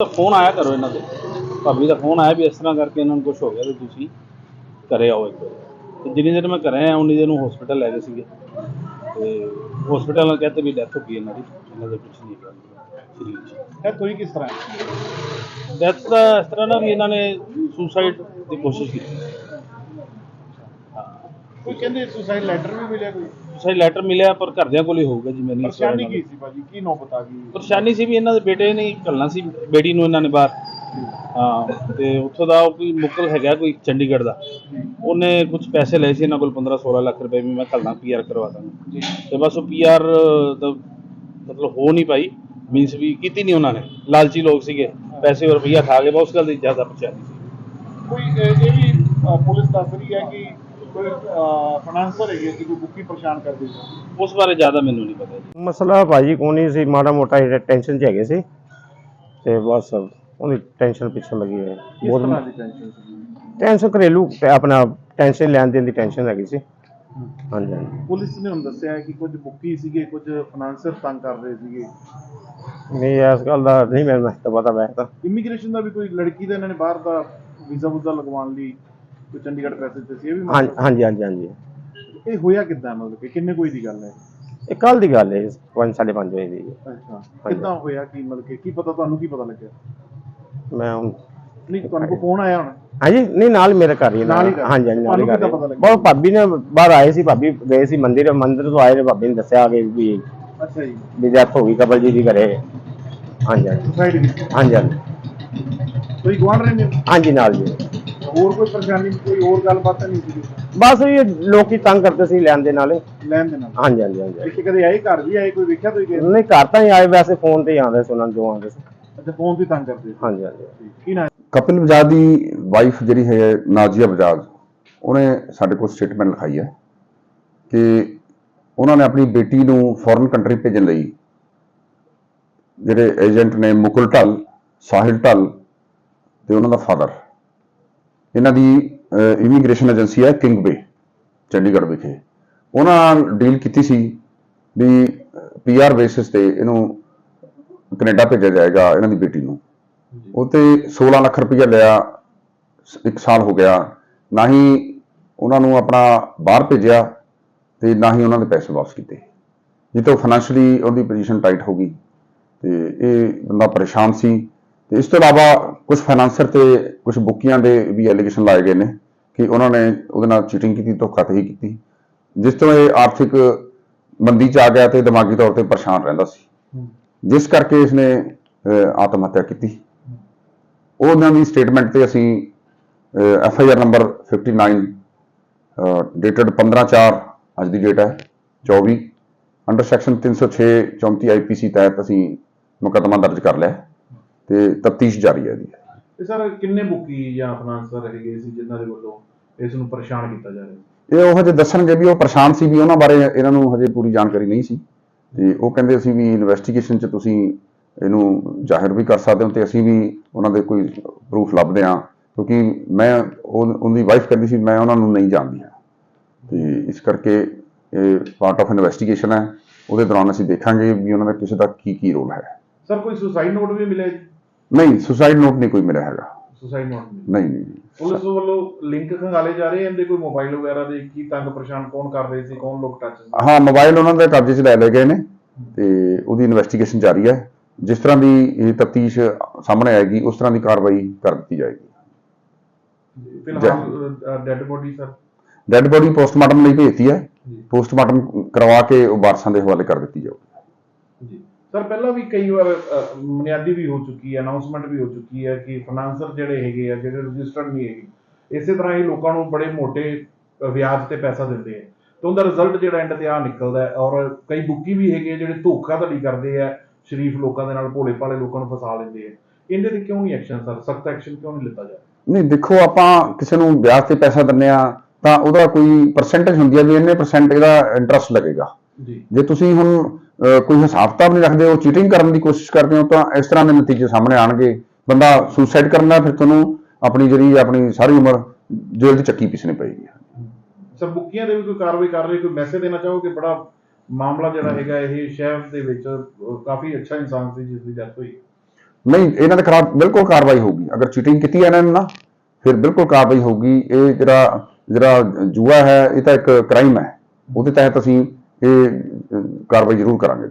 ਤਾਂ ਫੋਨ ਆਇਆ ਕਰੋ ਇਹਨਾਂ ਦੇ। ਭਾਬੀ ਦਾ ਫੋਨ ਆਇਆ ਵੀ ਇਸ ਤਰ੍ਹਾਂ ਕਰਕੇ ਇਹਨਾਂ ਨੂੰ ਕੁਝ ਹੋ ਗਿਆ ਤੇ ਤੁਸੀਂ ਘਰੇ ਆਓ ਇੱਕ ਵਾਰੀ। ਤੇ ਜਿੰਨੀ ਦੇਰ ਮੈਂ ਘਰੇ ਆਇਆ ਉਨੀ ਦੇਰ ਨੂੰ ਹਸਪੀਟਲ ਲੈ ਗਏ ਸੀਗੇ। ਤੇ ਹਸਪੀਟਲ ਨਾਲ ਕਹਿੰਦੇ ਵੀ ਡੈਥ ਹੋ ਗਈ ਇਹਨਾਂ ਦੀ। ਇਹਨਾਂ ਦੇ ਕੁਝ ਨਹੀਂ 'ਚ। ਇਹ ਕੋਈ ਕਿਸ ਤਰ੍ਹਾਂ? ਡੈਥ ਦਾ ਇਸ ਤਰ੍ਹਾਂ ਨਾ ਵੀ ਇਹਨਾਂ ਨੇ ਸੁਸਾਈਡ ਦੀ ਕੋਸ਼ਿਸ਼ ਕੀਤੀ। ਹਾਂ। ਕੋਈ ਕਹਿੰਦੇ ਸੁਸਾਈਡ ਲੈਟਰ ਵੀ ਮਿਲਿਆ ਕੋਈ? ਸੁਸਾਈਡ ਲੈਟਰ ਮਿਲਿਆ ਪਰ ਘਰਦਿਆਂ ਕੋਲ ਹੀ ਹੋਊਗਾ ਜੀ ਮੈਨੂੰ ਇਸ ਬਾਰੇ ਪਰੇਸ਼ਾਨੀ ਨਾਲ। ਕੀ ਸੀ ਭਾਜੀ? ਕੀ ਨੌਬਤ ਆ ਗਈ? ਪਰੇਸ਼ਾਨੀ ਸੀ ਵੀ ਇਹਨਾਂ ਦੇ ਬੇਟੇ ਨੇ ਘੱਲਣਾ ਸੀ ਬੇਟੀ ਨੂੰ ਇਹਨਾਂ ਨੇ ਬਾਹਰ। ਹਾਂ ਤੇ ਉੱਥੋਂ ਦਾ ਉਹ ਕੋਈ ਮੁਕਲ ਹੈਗਾ ਕੋਈ ਚੰਡੀਗੜ੍ਹ ਦਾ। ਉਹਨੇ ਕੁਝ ਪੈਸੇ ਲਏ ਸੀ ਇਹਨਾਂ ਕੋਲ 15 16 ਲੱਖ ਰੁਪਏ ਵੀ ਮੈਂ ਘੱਲਣਾ ਪੀਆਰ ਕਰਵਾ ਦਾਂਗਾ। ਜੀ। ਤੇ ਬਸ ਉਹ ਪੀਆਰ ਦਾ ਮਤਲਬ ਹੋ ਨਹੀਂ ਪਾਈ। ਮੀਨਸ ਵੀ ਕੀਤੀ ਨਹੀਂ ਉਹਨਾਂ ਨੇ। ਲਾਲਚੀ ਲੋਕ ਸੀਗੇ। ਪੈਸੇ ਔਰ ਰੁਪਈਆ ਖਾ ਗਏ ਬਸ ਉਸ ਗੱਲ ਦੀ ਜ਼ਿਆਦਾ ਸੀ। ਕੋਈ ਇਹ ਇਹ ਵੀ ਪੁਲਿਸ ਦੱਸ ਰਹੀ ਹੈ ਕਿ ਕੋਈ ਫਾਈਨਾਂਸਰ ਹੈਗੇ ਕਿ ਕੋਈ ਬੁੱਕੀ ਪਰੇਸ਼ਾਨ ਕਰਦੇ ਸੀ ਉਸ ਬਾਰੇ ਜ਼ਿਆਦਾ ਮੈਨੂੰ ਨਹੀਂ ਪਤਾ ਜੀ। ਮਸਲਾ ਭਾਜੀ ਕੋਈ ਨਹੀਂ ਸੀ ਮਾੜਾ ਮੋਟਾ ਜਿਹੜਾ ਟੈਨਸ਼ਨ 'ਚ ਹੈਗੇ ਸੀ। ਤੇ ਬਸ ਉਹਦੀ ਟੈਨਸ਼ਨ ਪਿੱਛੇ ਲੱਗੀ ਹੈ। ਕਿਸ ਤਰ੍ਹਾਂ ਦੀ ਟੈਨਸ਼ਨ ਸੀ? ਟੈਨਸ਼ਨ ਘਰੇਲੂ ਤੇ ਆਪਣਾ ਟੈਨਸ਼ਨ ਲੈਣ ਦੇਣ ਦੀ ਟੈਨਸ਼ਨ ਹੈਗੀ ਸੀ। ਹਾਂਜੀ ਹਾਂਜੀ। ਪੁਲਿਸ ਨੇ ਹੁਣ ਦੱਸਿਆ ਹੈ ਕਿ ਕੁਝ ਬੁੱਕੀ ਸੀਗੇ ਕੁਝ ਫਾਈਨਾਂਸਰ ਤੰਗ ਕਰ ਰਹੇ ਸੀਗੇ। ਨਹੀਂ ਇਸ ਗੱਲ ਦਾ ਨਹੀਂ ਮੈਨੂੰ ਤਾਂ ਪਤਾ ਵੈਸੇ ਤਾਂ। ਇਮੀਗ੍ਰੇਸ਼ਨ ਦਾ ਵੀ ਕੋਈ ਲੜਕੀ ਦਾ ਇਹਨਾਂ ਨੇ ਬਾਹਰ ਦਾ ਵੀਜ਼ਾ ਵੂਜ਼ਾ ਲਗਵਾਉਣ ਲਈ ਕੋਈ ਚੰਡੀਗੜ੍ਹ ਪੈਸੇ ਦਿੱਤੇ ਸੀ ਇਹ ਵੀ ਹਾਂ- ਮਸਲਾ- ਹਾਂਜੀ ਹਾਂਜੀ ਹਾਂਜੀ। ਇਹ ਹੋਇਆ ਕਿੱਦਾਂ ਮਤਲਬ ਕਿ ਕਿੰਨੇ ਕੋਈ ਦੀ ਗੱਲ ਹੈ? ਇਹ ਕੱਲ ਦੀ ਗੱਲ ਹੈ 5:30 ਵਜੇ ਦੀ। ਅੱਛਾ ਕਿੱਦਾਂ ਹੋਇਆ ਕੀ ਮਤਲਬ ਕਿ ਕੀ ਪਤਾ ਤੁਹਾਨੂੰ ਕੀ ਪਤਾ ਲੱਗਿਆ? ਮੈਂ ਹੁਣ ਨਹੀਂ ਤੁਹਾਨੂੰ ਕੋਈ ਫੋਨ ਆਇਆ ਹੁਣ? ਹਾਂਜੀ ਨਹੀਂ ਨਾਲ ਮੇਰੇ ਘਰ ਹੀ ਹੈ, ਨਾਲ ਹੀ ਘਰ। ਹਾਂਜੀ ਹਾਂਜੀ ਨਾਲ ਹੀ ਤੁਹਾਨੂੰ ਘਰ ਕਿੱਦਾਂ ਹੈ। ਪਤਾ ਲੱਗਿਆ? ਬਹੁਤ ਭਾਬੀ ਨੇ ਬਾਹਰ ਆਏ ਸੀ ਭਾਬੀ ਗਏ ਸੀ ਮੰਦਿਰ ਮੰਦਿਰ ਤੋਂ ਆਏ ਨੇ ਭਾਬੀ ਨੇ ਦੱਸਿਆ ਕਿ ਵੀ ਅੱਛਾ ਜੀ। ਵੀ ਡੈਥ ਹੋ ਗਈ ਕਬਲ ਜੀ ਦੀ ਘਰੇ। ਹਾਂਜੀ ਹਾਂਜੀ। ਸੁਸਾਈਡ ਕੀਤੀ ਹਾਂਜੀ ਹਾਂਜੀ। ਕੋਈ ਗਵਾਂਢ ਰਹੇ ਨੇ ਹਾਂਜੀ ਨਾਲ ਜੀ। ਹੋਰ ਕੋਈ ਪਰੇਸ਼ਾਨੀ ਕੋਈ ਹੋਰ ਗੱਲਬਾਤ ਤਾਂ ਨਹੀਂ ਸੀ ਬਸ ਇਹ ਲੋਕੀ ਤੰਗ ਕਰਦੇ ਸੀ ਲੈਣ ਦੇ ਨਾਲੇ। ਲੈਣ ਦੇ ਨਾਲ? ਹਾਂਜੀ ਹਾਂਜੀ ਹਾਂਜੀ। ਇੱਥੇ ਕਦੇ ਆਏ ਘਰ ਵੀ? ਆਏ ਕੋਈ ਵੇਖਿਆ ਤੁਸੀਂ ਕਿਸੇ ਨਹੀਂ ਘਰ ਤਾਂ ਹੀ ਆਏ ਵੈਸੇ ਫੋਨ ਤੇ ਹੀ ਆਉਂਦੇ ਸੀ ਉਹਨਾਂ ਨੂੰ ਜੋ ਆਉਂਦੇ ਸੀ। ਅੱਛਾ ਫੋਨ ਤੇ ਤੰਗ ਕਰਦੇ ਸੀ? ਹਾਂਜੀ ਹਾਂਜੀ। ਕੀ ਨਾ ਕਪਿਲ ਬਜਾਜ ਦੀ ਵਾਈਫ ਜਿਹੜੀ ਹੈ ਨਾਜ਼ੀਆ ਬਜਾਜ ਉਹਨੇ ਸਾਡੇ ਕੋਲ ਸਟੇਟਮੈਂਟ ਲਿਖਾਈ ਹੈ ਕਿ ਉਹਨਾਂ ਨੇ ਆਪਣੀ ਬੇਟੀ ਨੂੰ ਫੋਰਨ ਕੰਟਰੀ ਭੇਜਣ ਲਈ ਜਿਹੜੇ ਏਜੰਟ ਨੇ ਮੁਕੁਲ ਢੱਲ ਸਾਹਿਲ ਢੱਲ ਤੇ ਉਹਨਾਂ ਦਾ ਫਾਦਰ ਇਹਨਾਂ ਦੀ ਇਮੀਗ੍ਰੇਸ਼ਨ ਏਜੰਸੀ ਹੈ ਕਿੰਗ ਬੇ ਚੰਡੀਗੜ੍ਹ ਵਿਖੇ। ਉਹਨਾਂ ਨਾਲ ਡੀਲ ਕੀਤੀ ਸੀ ਵੀ ਪੀਆਰ ਬੇਸਿਸ ਤੇ ਇਹਨੂੰ ਕੈਨੇਡਾ ਭੇਜਿਆ ਜਾਏਗਾ ਇਹਨਾਂ ਦੀ ਬੇਟੀ ਨੂੰ। ਉਹ ਤੇ 16 ਲੱਖ ਰੁਪਈਆ ਲਿਆ ਇੱਕ ਸਾਲ ਹੋ ਗਿਆ। ਨਾ ਹੀ ਉਹਨਾਂ ਨੂੰ ਆਪਣਾ ਬਾਹਰ ਭੇਜਿਆ ਤੇ ਨਾ ਹੀ ਉਹਨਾਂ ਦੇ ਪੈਸੇ ਵਾਪਸ ਕੀਤੇ। ਜਿੱਤੋਂ ਤੋਂ ਫਾਈਨੈਂਸ਼ਲੀ ਉਹਦੀ ਪੋਜੀਸ਼ਨ ਟਾਈਟ ਹੋ ਗਈ ਤੇ ਇਹ ਬੰਦਾ ਪਰੇਸ਼ਾਨ ਸੀ। ਤੇ ਇਸ ਤੋਂ ਇਲਾਵਾ ਕੁਝ ਫਾਈਨਾਂਸਰ ਤੇ ਕੁਝ ਬੁੱਕੀਆਂ ਦੇ ਵੀ ਐਲੀਗੇਸ਼ਨ ਲਾਏ ਗਏ ਨੇ ਕਿ ਉਹਨਾਂ ਨੇ ਉਹਦੇ ਨਾਲ ਚੀਟਿੰਗ ਕੀਤੀ ਧੋਖਾਧੜੀ ਕੀਤੀ। ਜਿਸ ਤੋਂ ਇਹ ਆਰਥਿਕ ਮੰਦੀ ਚ ਆ ਗਿਆ ਤੇ ਦਿਮਾਗੀ ਤੌਰ ਤੇ ਪਰੇਸ਼ਾਨ ਰਹਿੰਦਾ ਸੀ। ਜਿਸ ਕਰਕੇ ਇਸਨੇ ਅਹ, ਆਤਮ ਹੱਤਿਆ ਕੀਤੀ। ਉਹਨਾਂ ਦੀ ਸਟੇਟਮੈਂਟ ਤੇ ਅਸੀਂ F I R number 59 dated 15/4 ਅੱਜ ਦੀ ਡੇਟ ਹੈ 24 ਅੰਡਰ ਸੈਕਸ਼ਨ 306 34 ਆਈਪੀਸੀ ਤਹਿਤ ਅਸੀਂ ਮੁਕੱਦਮਾ ਦਰਜ ਕਰ ਲਿਆ ਤੇ ਤਫਤੀਸ਼ ਜਾਰੀ ਹੈ ਜੀ। ਤੇ ਸਰ ਕਿੰਨੇ ਬੁੱਕੀ ਜਾਂ ਫਾਈਨਾਂਸਰ ਹੈਗੇ ਸੀ ਜਿਨ੍ਹਾਂ ਦੇ ਵੱਲੋਂ ਇਸ ਨੂੰ ਪਰੇਸ਼ਾਨ ਕੀਤਾ ਜਾ ਰਿਹਾ ਇਹ ਉਹ ਹਜੇ ਦੱਸਣਗੇ ਵੀ ਉਹ ਪਰੇਸ਼ਾਨ ਸੀ ਵੀ ਉਹਨਾਂ ਬਾਰੇ ਇਹਨਾਂ ਨੂੰ ਹਜੇ ਪੂਰੀ ਜਾਣਕਾਰੀ ਨਹੀਂ ਸੀ। ਤੇ ਉਹ ਕਹਿੰਦੇ ਅਸੀਂ ਵੀ ਇਨਵੈਸਟੀਗੇਸ਼ਨ 'ਚ ਤੁਸੀਂ ਇਹਨੂੰ ਜ਼ਾਹਿਰ ਵੀ ਕਰ ਸਕਦੇ ਹੋ ਤੇ ਅਸੀਂ ਵੀ ਉਹਨਾਂ ਦੇ ਕੋਈ ਪ੍ਰੂਫ ਲੱਭਦੇ ਹਾਂ। ਕਿਉਂਕਿ ਮੈਂ ਉਹ ਉਹਦੀ ਵਾਈਫ ਕਹਿੰਦੀ ਸੀ ਮੈਂ ਉਹਨਾਂ ਨੂੰ ਨਹੀਂ ਜਾਣਦੀ ਹਾਂ। ਤੇ ਇਸ ਕਰਕੇ ਇਹ ਪਾਰਟ ਆਫ ਇਨਵੈਸਟੀਗੇਸ਼ਨ ਹੈ। ਉਹਦੇ ਦੌਰਾਨ ਅਸੀਂ ਦੇਖਾਂਗੇ ਵੀ ਉਹਨਾਂ ਦਾ ਕਿਸੇ ਦਾ ਕੀ ਕੀ ਰੋਲ ਹੈ। ਸਰ ਕੋਈ ਸੁਸਾਈਡ ਨੋਟ ਵੀ ਮਿਲਿਆ ਨਹੀਂ ਸੁਸਾਈਡ ਨੋਟ ਨਹੀਂ ਕੋਈ ਮਿਲਿਆ ਹੈਗਾ। ਸੁਸਾਈਡ ਨੋਟ ਨਹੀਂ। ਨਹੀਂ ਪੁਲਿਸ ਵੱਲੋਂ ਲਿੰਕ ਖੰਗਾਲੇ ਜਾ ਰਹੇ ਇਹਦੇ ਕੋਈ ਮੋਬਾਈਲ ਵਗੈਰਾ ਦੇ ਕੀ ਤੰਗ ਪਰੇਸ਼ਾਨ ਕੌਣ ਕਰ ਰਹੇ ਸੀ ਕੌਣ ਲੋਕ ਟੱਚ ਸੀ? ਹਾਂ ਮੋਬਾਈਲ ਉਹਨਾਂ ਦੇ ਕਬਜ਼ੇ 'ਚ ਲੈ ਲਏ ਗਏ ਨੇ ਤੇ ਉਹਦੀ ਇਨਵੈਸਟੀਗੇਸ਼ਨ ਜਾਰੀ ਹੈ। ਜਿਸ ਤਰ੍ਹਾਂ ਦੀ ਇਹ ਤਫਤੀਸ਼ ਸਾਹਮਣੇ ਆਏਗੀ ਉਸ ਤਰ੍ਹਾਂ ਦੀ ਕਾਰਵਾਈ ਕਰ ਦਿੱਤੀ ਜਾਏਗੀ। ਫਿਲਹਾਲ dead body sir dead body postmortem ਲਈ ਭੇਜਤੀ ਹੈ। ਪੋਸਟਮਾਰਟਮ ਕਰਵਾ ਕੇ ਉਹ ਵਾਰਸਾਂ ਦੇ ਹਵਾਲੇ ਕਰ ਦਿੱਤੀ ਜਾਊਗੀ। ਜੀ। ਸਰ ਪਹਿਲਾਂ ਵੀ ਕਈ ਵਾਰ ਬੁਨਿਆਦੀ ਵੀ ਹੋ ਚੁੱਕੀ ਹੈ ਅਨਾਉਂਸਮੈਂਟ ਵੀ ਹੋ ਚੁੱਕੀ ਹੈ ਕਿ ਫਾਈਨਾਂਸਰ ਜਿਹੜੇ ਹੈਗੇ ਆ ਜਿਹੜੇ ਰਜਿਸਟਰਡ ਨਹੀਂ ਹੈਗੇ ਇਸੇ ਤਰ੍ਹਾਂ ਹੀ ਲੋਕਾਂ ਨੂੰ ਬੜੇ ਮੋਟੇ ਅ, ਵਿਆਜ ਤੇ ਪੈਸਾ ਦਿੰਦੇ ਆ। ਤੇ ਉਹਦਾ ਰਿਜ਼ਲਟ ਜਿਹੜਾ ਐਂਡ ਤੇ ਆ ਨਿਕਲਦਾ ਹੈ ਔਰ ਕਈ ਬੁੱਕੀ ਵੀ ਹੈਗੇ ਜਿਹੜੇ ਧੋਖਾਧੜੀ ਕਰਦੇ ਆ ਸ਼ਰੀਫ ਲੋਕਾਂ ਦੇ ਨਾਲ ਭੋਲੇ ਭਾਲੇ ਲੋਕਾਂ ਨੂੰ ਫਸਾ ਲੈਂਦੇ ਆ। ਇਹਦੇ ਤੇ ਕਿਉਂ ਨਹੀਂ ਐਕਸ਼ਨ ਸਰ ਸਖਤ ਐਕਸ਼ਨ ਕਿਉਂ ਨਹੀਂ ਲਿੱਤਾ ਜਾ ਨਹੀਂ ਦੇਖੋ ਆਪਾਂ ਕਿਸੇ ਨੂੰ ਵਿਆਜ ਤੇ ਪੈਸਾ ਦਿੰਨੇ ਆ ਤਾਂ ਉਹਦਾ ਕੋਈ ਪਰਸੈਂਟੇਜ ਹੁੰਦੀ ਹੈ ਵੀ ਇੰਨੇ ਪਰਸੈਂਟ ਇਹਦਾ ਇੰਟਰਸਟ ਲੱਗੇਗਾ। ਜੀ। ਜੇ ਤੁਸੀਂ ਹੁਣ ਕੋਈ ਹਿਸਾਬ ਕਿਤਾਬ ਨਹੀਂ ਰੱਖਦੇ ਹੋ ਚੀਟਿੰਗ ਕਰਨ ਦੀ ਕੋਸ਼ਿਸ਼ ਕਰਦੇ ਹੋ ਤਾਂ ਇਸ ਤਰ੍ਹਾਂ ਦੇ ਨਤੀਜੇ ਸਾਹਮਣੇ ਆਣਗੇ ਬੰਦਾ ਸੁਸਾਈਡ ਕਰਨਾ ਫਿਰ ਤੁਹਾਨੂੰ ਆਪਣੀ ਜਿਹੜੀ ਆਪਣੀ ਸਾਰੀ ਉਮਰ ਜੇਲ੍ਹ ਦੀ ਚੱਕੀ ਪਿਸਣੀ ਪਏਗੀ। ਸਰ ਬੁੱਕੀਆਂ ਦੇ ਵੀ ਕੋਈ ਕਾਰਵਾਈ ਕਰ ਰਹੇ ਕੋਈ ਮੈਸੇਜ ਦੇਣਾ ਚਾਹੋ ਕਿ ਬੜਾ ਮਾਮਲਾ ਜਿਹੜਾ ਹੈਗਾ ਇਹ ਸ਼ਹਿਰ ਦੇ ਵਿੱਚ ਕਾਫੀ ਅੱਛਾ ਇਨਸਾਨ ਸੀ ਜਿਸ ਦੀ ਡੈਥ ਹੋਈ? ਨਹੀਂ ਇਹਨਾਂ ਦੇ ਖਿਲਾਫ ਬਿਲਕੁਲ ਕਾਰਵਾਈ ਹੋਊਗੀ। ਅਗਰ ਚੀਟਿੰਗ ਕੀਤੀ ਹੈ ਇਹਨਾਂ ਨੇ ਨਾ ਫਿਰ ਬਿਲਕੁਲ ਕਾਰਵਾਈ ਹੋਊਗੀ। ਇਹ ਜਿਹੜਾ ਜਿਹੜਾ ਜੂਆ ਹੈ ਇਹ ਤਾਂ ਇੱਕ ਕ੍ਰਾਈਮ ਹੈ। ਉਹਦੇ ਤਹਿਤ ਅਸੀਂ ਇਹ ਕਾਰਵਾਈ ਜ਼ਰੂਰ ਕਰਾਂਗੇ